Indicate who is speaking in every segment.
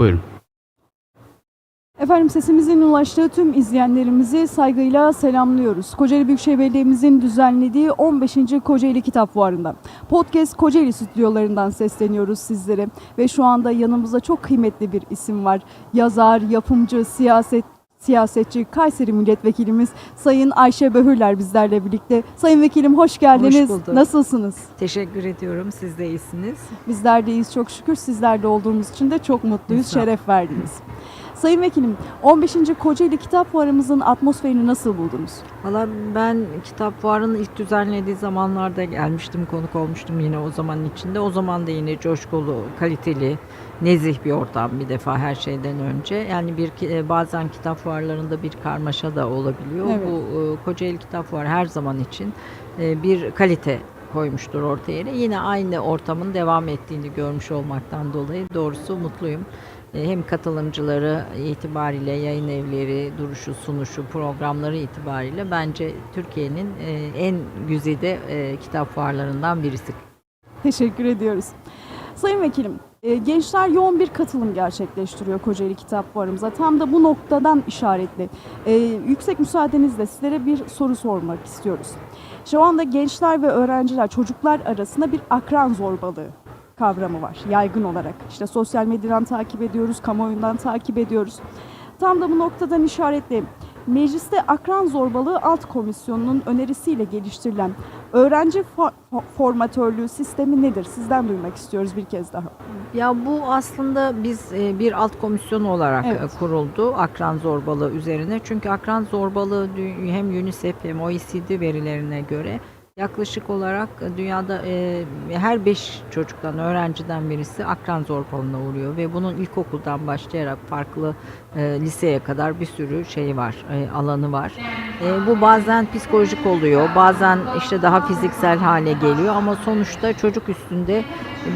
Speaker 1: Buyurun.
Speaker 2: Efendim sesimizin ulaştığı tüm izleyenlerimizi saygıyla selamlıyoruz. Kocaeli Büyükşehir Belediye'mizin düzenlediği 15. Kocaeli Kitap Fuarı'nda. Podcast Kocaeli stüdyolarından sesleniyoruz sizlere. Ve şu anda yanımızda çok kıymetli bir isim var. Yazar, yapımcı, siyaset siyasetçi Kayseri Milletvekilimiz Sayın Ayşe Böhürler bizlerle birlikte. Sayın Vekilim hoş geldiniz.
Speaker 3: bulduk.
Speaker 2: Nasılsınız?
Speaker 3: Teşekkür ediyorum. Siz de iyisiniz.
Speaker 2: Bizler de iyiyiz çok şükür. Sizler de olduğumuz için de çok mutluyuz.
Speaker 3: Ol.
Speaker 2: Şeref verdiniz. Sayın Vekilim, 15. Kocaeli Kitap Fuarımızın atmosferini nasıl buldunuz?
Speaker 3: Valla ben kitap fuarının ilk düzenlediği zamanlarda gelmiştim, konuk olmuştum yine o zamanın içinde. O zaman da yine coşkulu, kaliteli, nezih bir ortam bir defa her şeyden önce. Yani bir e, bazen kitap fuarlarında bir karmaşa da olabiliyor.
Speaker 2: Evet.
Speaker 3: Bu e, Kocaeli Kitap Fuarı her zaman için e, bir kalite koymuştur ortaya. Yine aynı ortamın devam ettiğini görmüş olmaktan dolayı doğrusu mutluyum. Hem katılımcıları itibariyle, yayın evleri, duruşu, sunuşu, programları itibariyle bence Türkiye'nin en güzide kitap fuarlarından birisi.
Speaker 2: Teşekkür ediyoruz. Sayın Vekilim, e, gençler yoğun bir katılım gerçekleştiriyor Kocaeli Kitap Fuarımıza. Tam da bu noktadan işaretli. E, yüksek müsaadenizle sizlere bir soru sormak istiyoruz. Şu anda gençler ve öğrenciler, çocuklar arasında bir akran zorbalığı kavramı var yaygın olarak. İşte sosyal medyadan takip ediyoruz, kamuoyundan takip ediyoruz. Tam da bu noktadan işaretli. Mecliste akran zorbalığı alt komisyonunun önerisiyle geliştirilen öğrenci fo- fo- formatörlüğü sistemi nedir? Sizden duymak istiyoruz bir kez daha.
Speaker 3: Ya bu aslında biz e, bir alt komisyon olarak
Speaker 2: Evet.
Speaker 3: e, kuruldu akran zorbalığı üzerine. Çünkü akran zorbalığı hem UNICEF hem OECD verilerine göre yaklaşık olarak e, dünyada e, her 5 çocuktan, öğrenciden birisi akran zorbalığına uğruyor ve bunun ilkokuldan başlayarak farklı e, liseye kadar bir sürü şey var, e, alanı var. E, bu bazen psikolojik oluyor, bazen işte daha fiziksel hale geliyor ama sonuçta çocuk üstünde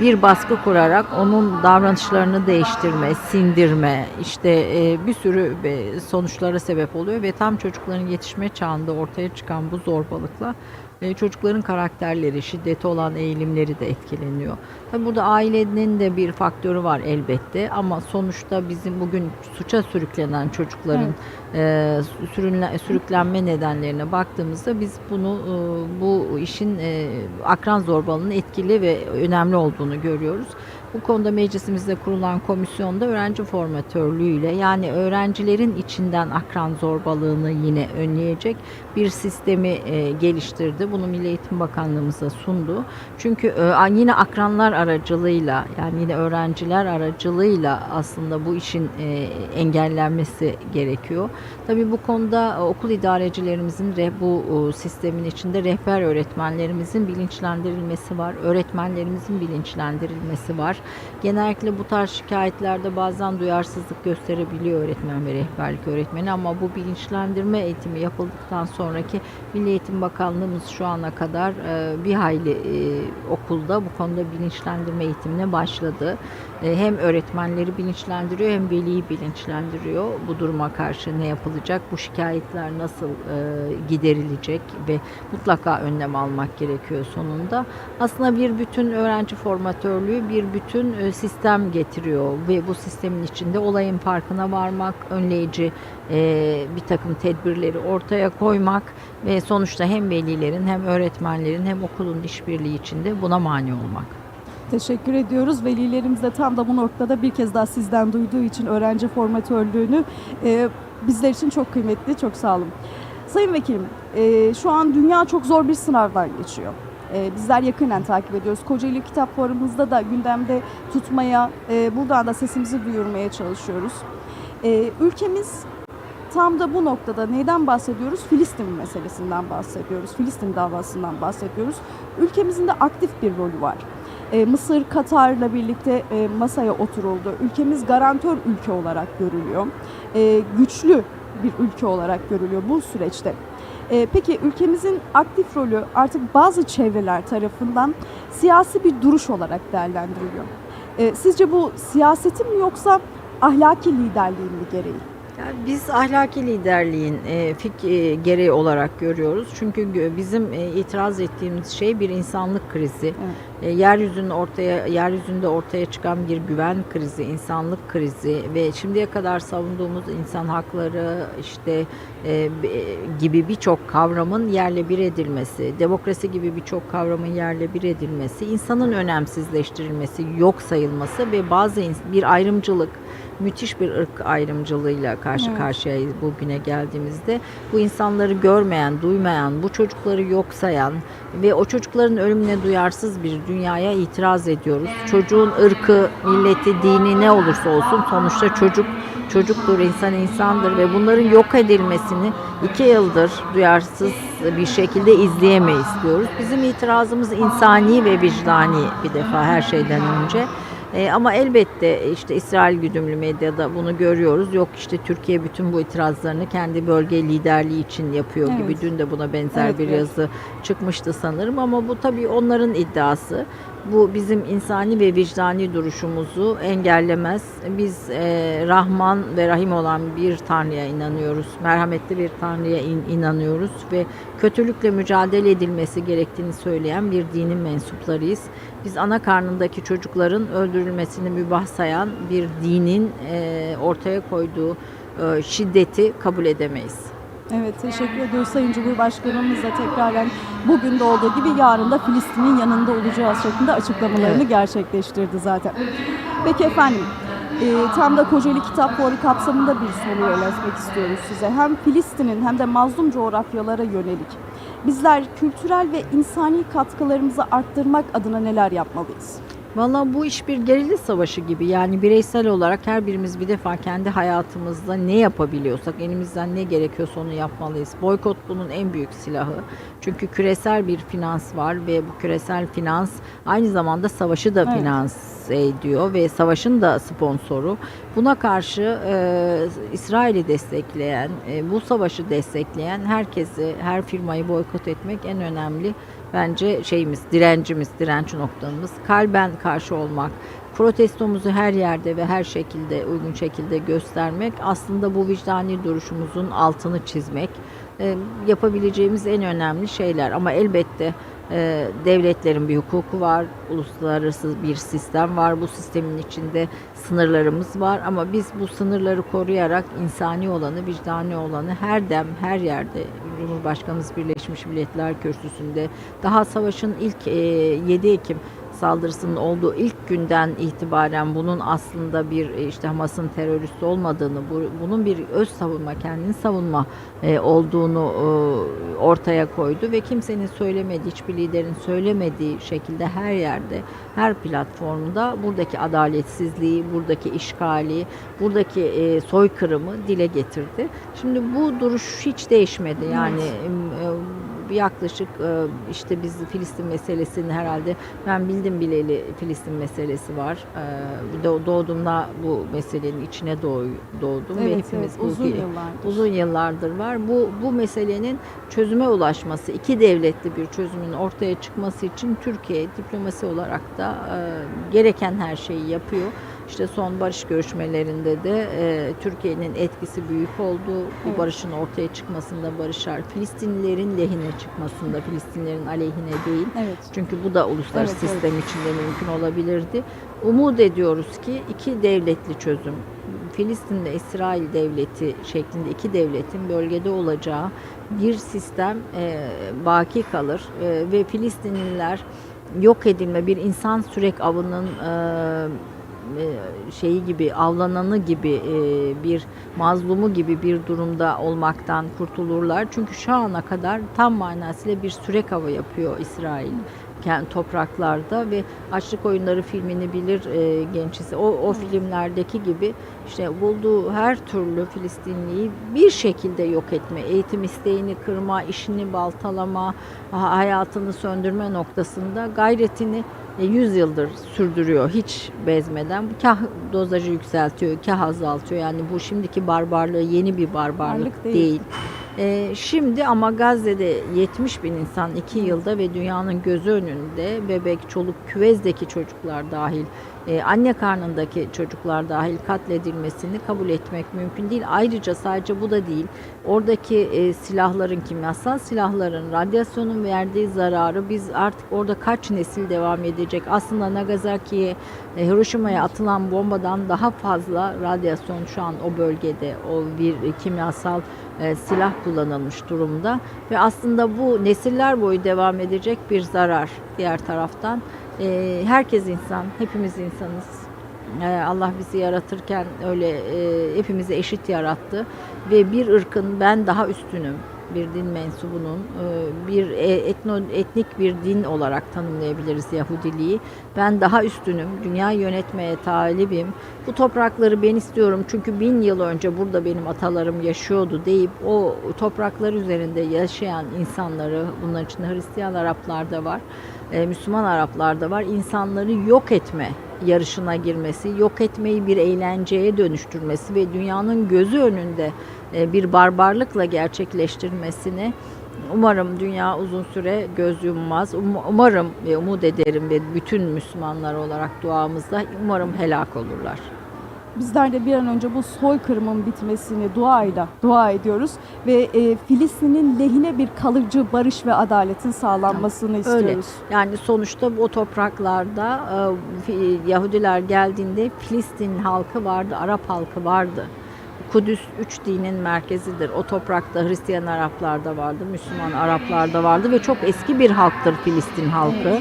Speaker 3: bir baskı kurarak onun davranışlarını değiştirme, sindirme, işte e, bir sürü e, sonuçlara sebep oluyor ve tam çocukların yetişme çağında ortaya çıkan bu zorbalıkla e, çocukların karakterleri, şiddete olan eğilimleri de etkileniyor. Tabii burada ailenin de bir faktörü var elbette ama sonuçta bizim bugün suça sürüklenen çocukların e, sürünle- sürüklenme nedenlerine baktığımızda biz bunu e, bu işin e, akran zorbalığının etkili ve önemli olduğunu görüyoruz. Bu konuda meclisimizde kurulan komisyonda öğrenci formatörlüğüyle yani öğrencilerin içinden akran zorbalığını yine önleyecek bir sistemi e, geliştirdi. Bunu Milli Eğitim Bakanlığımıza sundu. Çünkü e, yine akranlar aracılığıyla yani yine öğrenciler aracılığıyla aslında bu işin e, engellenmesi gerekiyor. Tabii bu konuda e, okul idarecilerimizin re- bu e, sistemin içinde rehber öğretmenlerimizin bilinçlendirilmesi var. Öğretmenlerimizin bilinçlendirilmesi var. Genellikle bu tarz şikayetlerde bazen duyarsızlık gösterebiliyor öğretmen ve rehberlik öğretmeni ama bu bilinçlendirme eğitimi yapıldıktan sonraki Milli Eğitim Bakanlığımız şu ana kadar e, bir hayli e, okulda bu konuda bilinçlendirme eğitimine başladı. E, hem öğretmenleri bilinçlendiriyor hem veliyi bilinçlendiriyor. Bu duruma karşı ne yapılacak, bu şikayetler nasıl giderilecek ve mutlaka önlem almak gerekiyor sonunda. Aslında bir bütün öğrenci formatörlüğü bir bütün e, sistem getiriyor ve bu sistemin içinde olayın farkına varmak, önleyici e, bir takım tedbirleri ortaya koymak ve sonuçta hem velilerin hem öğretmenlerin hem okulun işbirliği içinde buna mani olmak.
Speaker 2: Teşekkür ediyoruz. Velilerimiz de tam da bu noktada bir kez daha sizden duyduğu için öğrenci formatörlüğünü e, bizler için çok kıymetli. Çok sağ olun. Sayın Vekilim, şu an dünya çok zor bir sınavdan geçiyor. E, bizler yakından takip ediyoruz. Kocaeli Kitap Fuarımızda da gündemde tutmaya, e, buradan da sesimizi duyurmaya çalışıyoruz. E, ülkemiz tam da bu noktada neyden bahsediyoruz? Filistin meselesinden bahsediyoruz. Filistin davasından bahsediyoruz. Ülkemizin de aktif bir rolü var. E, Mısır, Katar'la birlikte e, masaya oturuldu. Ülkemiz garantör ülke olarak görülüyor. Güçlü bir ülke olarak görülüyor bu süreçte. E, peki ülkemizin aktif rolü artık bazı çevreler tarafından siyasi bir duruş olarak değerlendiriliyor. E, sizce bu siyasetin mi yoksa ahlaki liderliğin mi gereği?
Speaker 3: Yani biz ahlaki liderliğin e, fik e, gereği olarak görüyoruz. Çünkü bizim e, itiraz ettiğimiz şey bir insanlık krizi. e, yeryüzünün ortaya yeryüzünde ortaya çıkan bir güven krizi, insanlık krizi ve şimdiye kadar savunduğumuz insan hakları işte e, b- gibi birçok kavramın yerle bir edilmesi, demokrasi gibi birçok kavramın yerle bir edilmesi, insanın önemsizleştirilmesi, yok sayılması ve bazı bir ayrımcılık, müthiş bir ırk ayrımcılığıyla karşı
Speaker 2: Evet.
Speaker 3: karşıyayız bugüne geldiğimizde. Bu insanları görmeyen, duymayan, bu çocukları yok sayan ve o çocukların ölümüne duyarsız bir dünyaya itiraz ediyoruz. Çocuğun ırkı, milleti, dini ne olursa olsun sonuçta çocuk çocuktur, insan insandır ve bunların yok edilmesini iki yıldır duyarsız bir şekilde izleyemeyiz diyoruz. Bizim itirazımız insani ve vicdani bir defa her şeyden önce. E, ama elbette işte İsrail güdümlü medyada bunu görüyoruz. Yok işte Türkiye bütün bu itirazlarını kendi bölge liderliği için yapıyor gibi.
Speaker 2: Evet.
Speaker 3: Dün de buna benzer
Speaker 2: Evet,
Speaker 3: bir
Speaker 2: evet.
Speaker 3: yazı çıkmıştı sanırım ama bu tabii onların iddiası. Bu bizim insani ve vicdani duruşumuzu engellemez. Biz e, Rahman ve Rahim olan bir Tanrı'ya inanıyoruz. Merhametli bir Tanrı'ya in- inanıyoruz ve kötülükle mücadele edilmesi gerektiğini söyleyen bir dinin mensuplarıyız. Biz ana karnındaki çocukların öldürülmesini mübah sayan bir dinin e, ortaya koyduğu e, şiddeti kabul edemeyiz.
Speaker 2: Evet teşekkür ediyoruz Sayın Cumhurbaşkanımız da tekraren bugün de olduğu gibi yarın da Filistin'in yanında olacağız şeklinde açıklamalarını
Speaker 3: Evet.
Speaker 2: gerçekleştirdi zaten. Peki efendim e, tam da Kocaeli Kitap Fuarı kapsamında bir soru yöneltmek istiyoruz size. Hem Filistin'in hem de mazlum coğrafyalara yönelik bizler kültürel ve insani katkılarımızı arttırmak adına neler yapmalıyız?
Speaker 3: Valla bu iş bir gerilla savaşı gibi yani bireysel olarak her birimiz bir defa kendi hayatımızda ne yapabiliyorsak elimizden ne gerekiyorsa onu yapmalıyız. Boykot bunun en büyük silahı. Çünkü küresel bir finans var ve bu küresel finans aynı zamanda savaşı da
Speaker 2: Evet.
Speaker 3: finanse ediyor ve savaşın da sponsoru. Buna karşı e, İsrail'i destekleyen, e, bu savaşı destekleyen herkesi, her firmayı boykot etmek en önemli bence şeyimiz, direncimiz, direnç noktamız. Kalben karşı olmak, protestomuzu her yerde ve her şekilde uygun şekilde göstermek aslında bu vicdani duruşumuzun altını çizmek e, yapabileceğimiz en önemli şeyler ama elbette e, devletlerin bir hukuku var, uluslararası bir sistem var. Bu sistemin içinde sınırlarımız var ama biz bu sınırları koruyarak insani olanı, vicdani olanı her dem, her yerde Cumhurbaşkanımız Birleşmiş Milletler Kürsüsü'nde daha savaşın ilk e, 7 Ekim saldırısının olduğu ilk günden itibaren bunun aslında bir e, işte Hamas'ın terörist olmadığını, bu, bunun bir öz savunma, kendini savunma e, olduğunu e, ortaya koydu ve kimsenin söylemediği, hiçbir liderin söylemediği şekilde her yerde, her platformda buradaki adaletsizliği, buradaki işgali, buradaki e, soykırımı dile getirdi. Şimdi bu duruş hiç değişmedi. Yani e, yaklaşık e, işte biz Filistin meselesini herhalde ben bildim bileli Filistin meselesi var. E, doğ- Doğduğumda bu meselenin içine doğ- doğdum ve
Speaker 2: Evet,
Speaker 3: hepimiz
Speaker 2: evet
Speaker 3: bu
Speaker 2: uzun yıllardır.
Speaker 3: uzun yıllardır var. Bu bu meselenin çözüme ulaşması, iki devletli bir çözümün ortaya çıkması için Türkiye diplomasi olarak da e, gereken her şeyi yapıyor. İşte son barış görüşmelerinde de e, Türkiye'nin etkisi büyük oldu. Bu
Speaker 2: Evet.
Speaker 3: barışın ortaya çıkmasında barışlar Filistinlilerin lehine çıkmasında, Filistinlerin aleyhine değil.
Speaker 2: Evet.
Speaker 3: Çünkü bu da uluslararası
Speaker 2: Evet, evet.
Speaker 3: sistem içinde mümkün olabilirdi. Umut ediyoruz ki iki devletli çözüm, Filistin ve İsrail devleti şeklinde iki devletin bölgede olacağı bir sistem e, baki kalır E, ve Filistinliler yok edilme bir insan sürek avının e, şeyi gibi avlananı gibi e, bir mazlumu gibi bir durumda olmaktan kurtulurlar. Çünkü şu ana kadar tam manasıyla bir sürek avı yapıyor İsrail kendi topraklarda ve Açlık Oyunları filmini bilir e, gençisi. O, o filmlerdeki gibi işte bulduğu her türlü Filistinliyi bir şekilde yok etme, eğitim isteğini kırma, işini baltalama, ha- hayatını söndürme noktasında gayretini e, 100 yıldır sürdürüyor hiç bezmeden. Bu kah dozajı yükseltiyor, kah azaltıyor. Yani bu şimdiki barbarlığı yeni bir barbarlık
Speaker 2: Barbarlık değil.
Speaker 3: değil. Ee, şimdi ama Gazze'de 70 bin insan 2 yılda ve dünyanın gözü önünde bebek, çoluk, küvezdeki çocuklar dahil e, anne karnındaki çocuklar dahil katledilmesini kabul etmek mümkün değil. Ayrıca sadece bu da değil. Oradaki e, silahların, kimyasal silahların, radyasyonun verdiği zararı biz artık orada kaç nesil devam edecek? Aslında Nagasaki'ye, e, Hiroşima'ya atılan bombadan daha fazla radyasyon şu an o bölgede, o bir e, kimyasal e, silah kullanılmış durumda ve aslında bu nesiller boyu devam edecek bir zarar diğer taraftan. E, herkes insan, hepimiz insanız. E, Allah bizi yaratırken öyle e, hepimizi eşit yarattı ve bir ırkın ben daha üstünüm bir din mensubunun e, bir e, etno, etnik bir din olarak tanımlayabiliriz Yahudiliği. Ben daha üstünüm, dünya yönetmeye talibim. Bu toprakları ben istiyorum çünkü bin yıl önce burada benim atalarım yaşıyordu deyip o topraklar üzerinde yaşayan insanları, bunların içinde Hristiyan Araplar da var, e, Müslüman Araplar da var, insanları yok etme yarışına girmesi, yok etmeyi bir eğlenceye dönüştürmesi ve dünyanın gözü önünde e, bir barbarlıkla gerçekleştirmesini umarım dünya uzun süre göz yummaz. Um- Umarım ve umut ederim ve bütün Müslümanlar olarak duamızda umarım helak olurlar.
Speaker 2: Bizler de bir an önce bu soykırımın bitmesini duayla dua ediyoruz ve e, Filistin'in lehine bir kalıcı barış ve adaletin sağlanmasını istiyoruz.
Speaker 3: Yani sonuçta o topraklarda e, Yahudiler geldiğinde Filistin halkı vardı, Arap halkı vardı. Kudüs üç dinin merkezidir. O toprakta Hristiyan Araplar da vardı, Müslüman Araplar da vardı ve çok eski bir halktır Filistin halkı.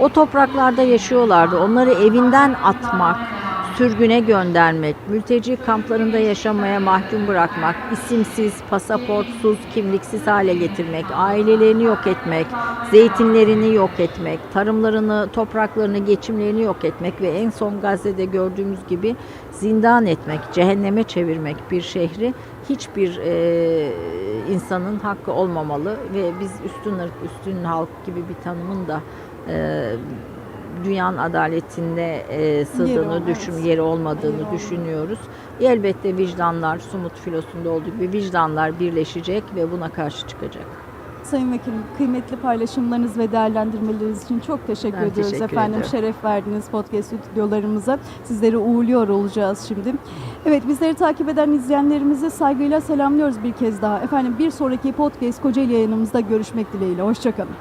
Speaker 3: O topraklarda yaşıyorlardı. Onları evinden atmak, sürgüne göndermek, mülteci kamplarında yaşamaya mahkum bırakmak, isimsiz, pasaportsuz, kimliksiz hale getirmek, ailelerini yok etmek, zeytinlerini yok etmek, tarımlarını, topraklarını, geçimlerini yok etmek ve en son Gazze'de gördüğümüz gibi zindan etmek, cehenneme çevirmek bir şehri hiçbir e, insanın hakkı olmamalı ve biz üstün ırk, üstün halk gibi bir tanımın da e, dünyanın adaletinde e, sığdığını
Speaker 2: Yeri
Speaker 3: düşün, yeri olmadığını
Speaker 2: Yeri
Speaker 3: düşünüyoruz. Elbette vicdanlar, Sumut filosunda olduğu gibi vicdanlar birleşecek ve buna karşı çıkacak.
Speaker 2: Sayın Vekilim kıymetli paylaşımlarınız ve değerlendirmeleriniz için çok teşekkür
Speaker 3: Ben
Speaker 2: ediyoruz
Speaker 3: teşekkür
Speaker 2: efendim.
Speaker 3: ediyorum.
Speaker 2: Şeref verdiniz podcast stüdyolarımıza. Sizleri uğurluyor olacağız şimdi. Evet bizleri takip eden izleyenlerimizi saygıyla selamlıyoruz bir kez daha. Efendim bir sonraki podcast Kocaeli yayınımızda görüşmek dileğiyle. Hoşçakalın.